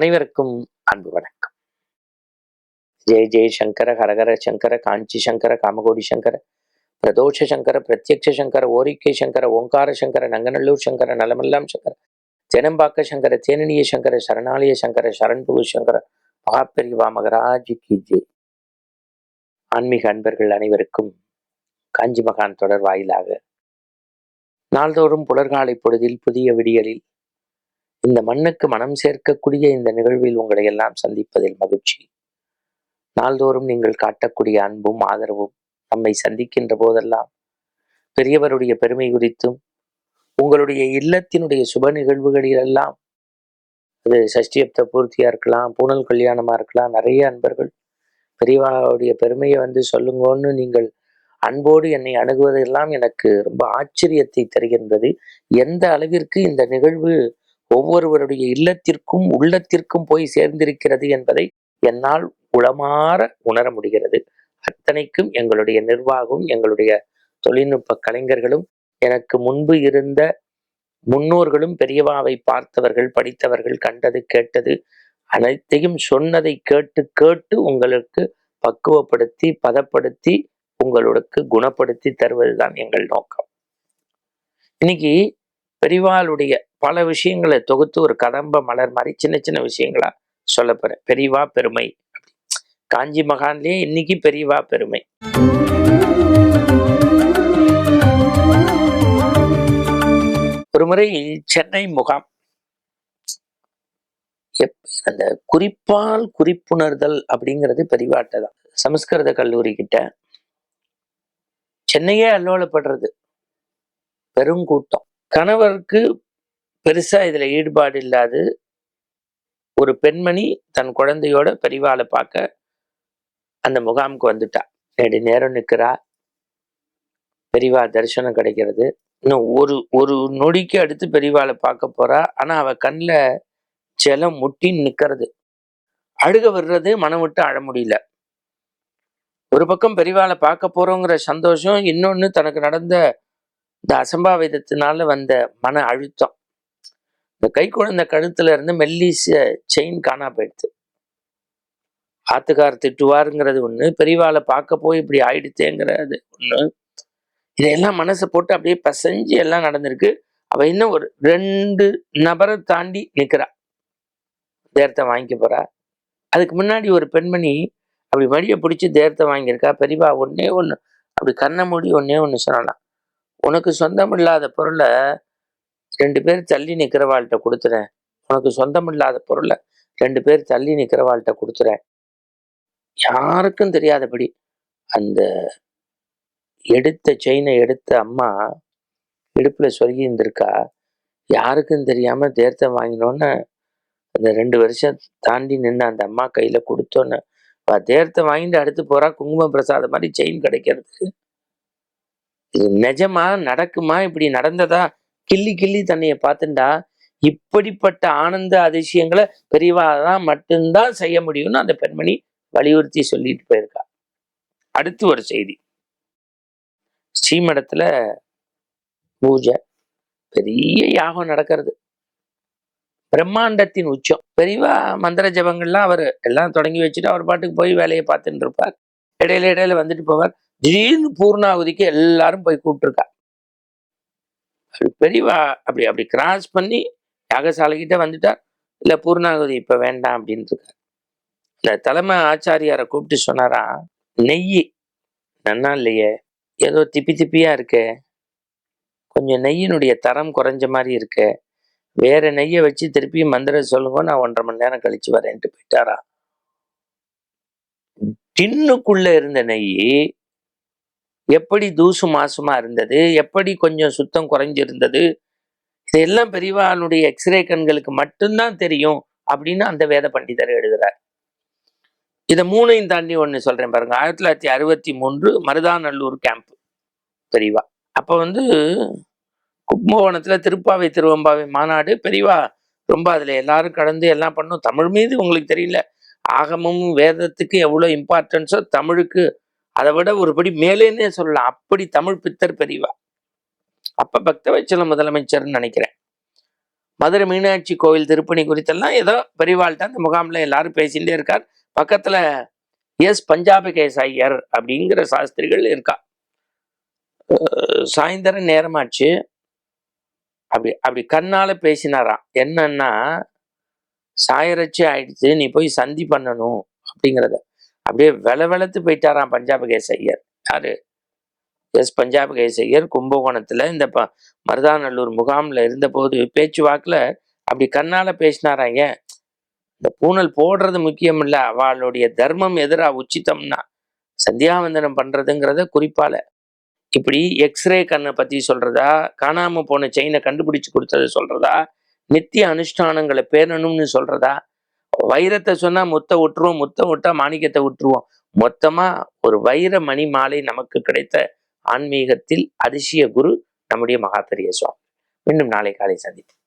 அனைவருக்கும் அன்பு வணக்கம். ஜெய ஜெய சங்கர ஹரஹர சங்கர காஞ்சி சங்கர காமகோடி சங்கர பிரதோஷ சங்கர பிரத்யக்ஷ சங்கர ஓரிக்கை சங்கர ஓங்கார சங்கர நங்கநல்லூர் சங்கர நலமெல்லாம் சங்கர தெனம்பாக்க சங்கர தேனனிய சங்கர சரணாலய சங்கர சரண்புகு சங்கர மகாபெரிவா மகராஜி கி ஜே ஆன்மீக அன்பர்கள் அனைவருக்கும் காஞ்சி மகான் தொடர் வாயிலாக நாள்தோறும் புலர்காலை பொழுதில் புதிய விடியலில் இந்த மண்ணுக்கு மனம் சேர்க்கக்கூடிய இந்த நிகழ்வில் உங்களை எல்லாம் சந்திப்பதில் மகிழ்ச்சி. நாள்தோறும் நீங்கள் காட்டக்கூடிய அன்பும் ஆதரவும் நம்மை சந்திக்கின்ற போதெல்லாம் பெரியவருடைய பெருமை குறித்தும் உங்களுடைய இல்லத்தினுடைய சுப நிகழ்வுகளிலெல்லாம் அது சஷ்டியப்த பூர்த்தியா இருக்கலாம் பூனல் கல்யாணமா இருக்கலாம் நிறைய அன்பர்கள் பெரியவாவுடைய பெருமையை வந்து சொல்லுங்கன்னு நீங்கள் அன்போடு என்னை அணுகுவதெல்லாம் எனக்கு ரொம்ப ஆச்சரியத்தை தருகின்றது. எந்த அளவிற்கு இந்த நிகழ்வு ஒவ்வொருவருடைய இல்லத்திற்கும் உள்ளத்திற்கும் போய் சேர்ந்திருக்கிறது என்பதை என்னால் உளமாற உணர முடிகிறது. அத்தனைக்கும் எங்களுடைய நிர்வாகம் எங்களுடைய தொழில்நுட்ப கலைஞர்களும் எனக்கு முன்பு இருந்த முன்னோர்களும் பெரியவாவை பார்த்தவர்கள் படித்தவர்கள் கண்டது கேட்டது அனைத்தையும் சொன்னதை கேட்டு கேட்டு உங்களுக்கு பக்குவப்படுத்தி பதப்படுத்தி உங்களுக்கு குணப்படுத்தி தருவதுதான் எங்கள் நோக்கம். இன்னைக்கு பெரிவாளுடைய பல விஷயங்களை தொகுத்து ஒரு கதம்ப மலர் மாதிரி சின்ன சின்ன விஷயங்களா சொல்ல போறேன். பெரியவா பெருமை. காஞ்சி மகான்லயே இன்னைக்கு பெரியவா பெருமை. ஒரு முறை சென்னை முகாம். எப்- அந்த குறிப்பால் குறிப்புணர்தல் அப்படிங்கிறது பெரிவாட்டை தான். சமஸ்கிருத கல்லூரி கிட்ட சென்னையே அல்லோலப்படுறது பெருங்கூட்டம் கணவருக்கு பெருசா இதுல ஈடுபாடு இல்லாது ஒரு பெண்மணி தன் குழந்தையோட பெரிவாளை பார்க்க அந்த முகாமுக்கு வந்துட்டா. நெடு நேரம் நிற்கிறா. பெரிவா தரிசனம் கிடைக்கிறது. இன்னும் ஒரு ஒரு நொடிக்கு அடுத்து பெரிவாளை பார்க்க போறா. ஆனா அவள் கண்ணுல ஜலம் முட்டி நிற்கிறது. அழுக வர்றது மனம் விட்டு அழ முடியல. ஒரு பக்கம் பெரிவாளை பார்க்க போறோங்கிற சந்தோஷம் இன்னொன்னு தனக்கு நடந்த இந்த அசம்பாவிதத்தினால வந்த மன அழுத்தம். இந்த கை குழந்தை கழுத்துல இருந்து மெல்லிச செயின் காணா போயிடுது. ஆத்துக்கார் திட்டுவாருங்கிறது ஒண்ணு பெரியவாளை பார்க்க போய் இப்படி ஆயிடுச்சேங்கிறது ஒண்ணு. இதையெல்லாம் மனசை போட்டு அப்படியே பசஞ்சு எல்லாம் நடந்திருக்கு. அவ இன்னும் ஒரு ரெண்டு நபரை தாண்டி நிக்கிறா. தேரத்தை வாங்கிக்க போறா. அதுக்கு முன்னாடி ஒரு பெண்மணி அப்படி மடியை பிடிச்சி தேரத்தை வாங்கியிருக்கா. பெரியவா ஒன்னே ஒன்று அப்படி கண்ணை மூடி ஒன்னே ஒன்று சொல்லலாம் உனக்கு சொந்தம் இல்லாத பொருளை ரெண்டு பேர் தள்ளி நிற்கிறவாள்கிட்ட கொடுத்துறேன். உனக்கு சொந்தம் இல்லாத பொருளை ரெண்டு பேர் தள்ளி நிற்கிறவாள்கிட்ட கொடுத்துறேன். யாருக்கும் தெரியாதபடி அந்த எடுத்த செயினை எடுத்த அம்மா இடுப்புல சொருகி இருந்திருக்கா யாருக்கும் தெரியாமல் தேர்த்த வாங்கினோன்னு அந்த ரெண்டு வருஷம் தாண்டி நின்று அந்த அம்மா கையில் கொடுத்தோன்னு தேர்த்த வாங்கிட்டு அடுத்து போறா குங்கும பிரசாதம் மாதிரி செயின் கிடைக்கிறது. இது நிஜமா நடக்குமா? இப்படி நடந்ததா? கிள்ளி கிள்ளி தன்னைய பார்த்துண்டா? இப்படிப்பட்ட ஆனந்த அதிசயங்களை பெரியவா தான் மட்டும்தான் செய்ய முடியும்னு அந்த பெண்மணி வலியுறுத்தி சொல்லிட்டு போயிருக்கா. அடுத்து ஒரு செய்தி. ஸ்ரீமடத்துல பூஜை பெரிய யாகம் நடக்கிறது. பிரம்மாண்டத்தின் உச்சம். பெரியவா மந்திர ஜபங்கள்லாம் அவர் எல்லாம் தொடங்கி வச்சுட்டு அவர் பாட்டுக்கு போய் வேலையை பார்த்துட்டு இருப்பார். இடையில இடையில வந்துட்டு போவார். திடீர்னு பூர்ணாவதிக்கு எல்லாரும் போய் கூப்பிட்டுருக்கா. பெரியவா அப்படி அப்படி கிராஸ் பண்ணி யாகசாலைகிட்ட வந்துட்டார். இல்ல பூர்ணாகுதி இப்போ வேண்டாம் அப்படின்னு இருக்கார் இந்த தலைமை ஆச்சாரியாரை கூப்பிட்டு சொன்னாரா நெய் நன்னா இல்லையே ஏதோ திப்பி திப்பியா இருக்கே கொஞ்சம் நெய்யினுடைய தரம் குறைஞ்ச மாதிரி இருக்கே வேற நெய்யை வச்சு திருப்பி மந்திரம் சொல்லுங்க நான் ஒன்றரை மணி நேரம் கழிச்சு வரேன்ட்டு போயிட்டாரா? டின்னுக்குள்ள இருந்த நெய் எப்படி தூசு மாசுமா இருந்தது? எப்படி கொஞ்சம் சுத்தம் குறைஞ்சிருந்தது? இதெல்லாம் பெரியவானுடைய எக்ஸ்ரே கண்களுக்கு மட்டும்தான் தெரியும் அப்படின்னு அந்த வேத பண்டிதர் எழுதுறார். இதை மூணையும் தாண்டி ஒன்று சொல்றேன் பாருங்க. ஆயிரத்தி தொள்ளாயிரத்தி அறுபத்தி மூன்று மருதாநல்லூர் கேம்ப் பெரியவா அப்போ வந்து கும்பகோணத்தில் திருப்பாவை திருவம்பாவை மாநாடு பெரியவா ரொம்ப அதில் எல்லாரும் கடந்து எல்லாம் பண்ணும். தமிழ் மீது உங்களுக்கு தெரியல. ஆகமும் வேதத்துக்கு எவ்வளோ இம்பார்ட்டன்ஸோ தமிழுக்கு அதை விட ஒருபடி மேலேன்னே சொல்லலாம் அப்படி தமிழ் பித்தர் பெரியவா. அப்ப பக்தவச்சல முதலமைச்சர்னு நினைக்கிறேன். மதுரை மீனாட்சி கோவில் திருப்பணி குறித்தெல்லாம் ஏதோ பெரியவாள்கிட்ட அந்த முகாமில் எல்லாரும் பேசிகிட்டே இருக்கார். பக்கத்தில் எஸ் பஞ்சாபிகேஸ் ஐயர் அப்படிங்கிற சாஸ்திரிகள் இருக்கா. சாயந்தரம் நேரமாச்சு. அப்படி அப்படி கண்ணால பேசினாராம். என்னன்னா சாயரட்சி ஆயிடுச்சு. நீ போய் சந்தி பண்ணணும். அப்படிங்கிறத. அப்படியே வெல வெளத்து போயிட்டாராம் பஞ்சாப ஐயர் யாரு? எஸ் பஞ்சாப ஐயர் கும்பகோணத்துல இந்த ப மருதாநல்லூர் முகாம்ல இருந்தபோது பேச்சு வாக்குல அப்படி கண்ணால பேசினாராம். ஏன்? இந்த பூனல் போடுறது முக்கியம் இல்ல அவளுடைய தர்மம் எதிரா உச்சித்தம்னா. சந்தியாவந்தனம் பண்றதுங்கிறத குறிப்பால. இப்படி எக்ஸ்ரே கண்ணை பத்தி சொல்றதா காணாம போன செயினை கண்டுபிடிச்சு கொடுத்ததை சொல்றதா நித்திய அனுஷ்டானங்களை பேணணும்னு சொல்றதா வைரத்தை சொன்னா முத்த விட்டுருவோம் முத்தம் விட்டா மாணிக்கத்தை விட்டுருவோம். மொத்தமா ஒரு வைர மணி மாலை நமக்கு கிடைத்த ஆன்மீகத்தில் அதிசய குரு நம்முடைய மகாபெரிய சுவாமி. மீண்டும் நாளை காலை சந்திப்போம்.